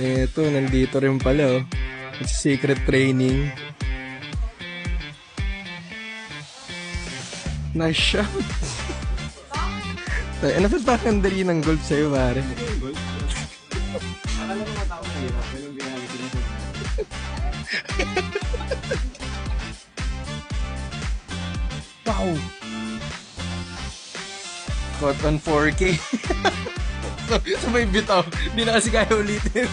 Ito, nandito rin pala oh. Secret training. Nice shot. Tay, ano ba't bakit ang dali ng golf sa'yo, pare? Akala ko matao na hirap, pero yung reality na Wow! Caught on 4K. so, sabay bitaw. Hindi na kasi kaya ulitin.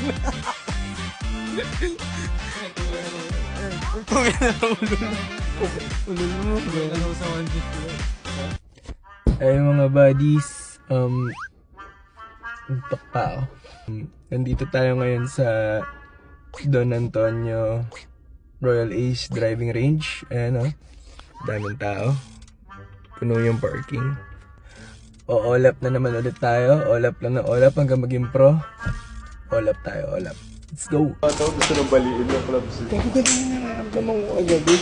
150 Ay mga buddies, um, untok pa. Um, nandito tayo ngayon sa Don Antonio Royal Ace Driving Range. Ayan o, daming tao. Puno yung parking. O all up na naman ulit tayo. All up lang na all up hanggang maging pro. All up tayo, all up. Let's go! Ito, gusto nang baliin ng clubs. Ko ganun yung nararamdaman ko kagabi.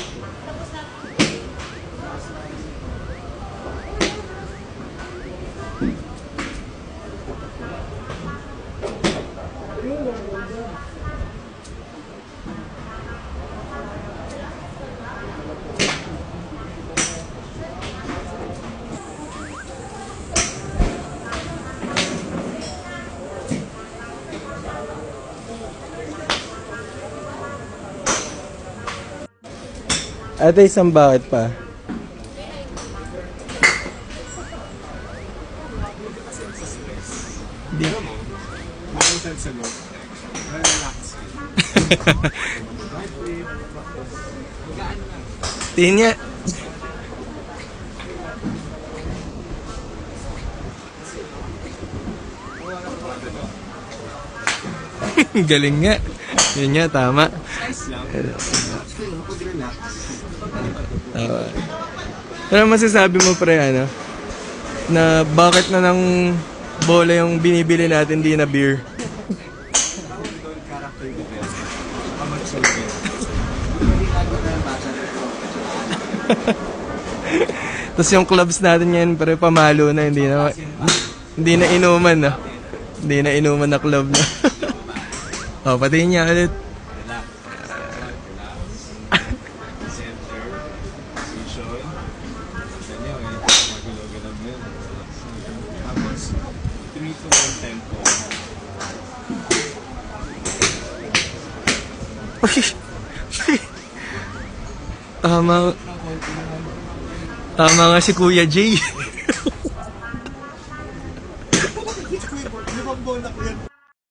Ate, isang bakit pa? Di. Mga sense sa loob. Relax. Tingin niya. Galing nga. Yun nga, tama. Tama. Ano masasabi mo pre, ano? Na bakit na ng bola yung binibili natin, di na beer? Tapos yung clubs natin ngayon, pre, pamalo na, hindi na, hindi na inuman, no? Hindi na inuman na club na. oh, pati niya ulit. Relax. Center. Position. Ganyan, eh. Magulo-gulo mo yun. Tapos, 3 to 1 tempo. Tama. Tama nga si Kuya Jay.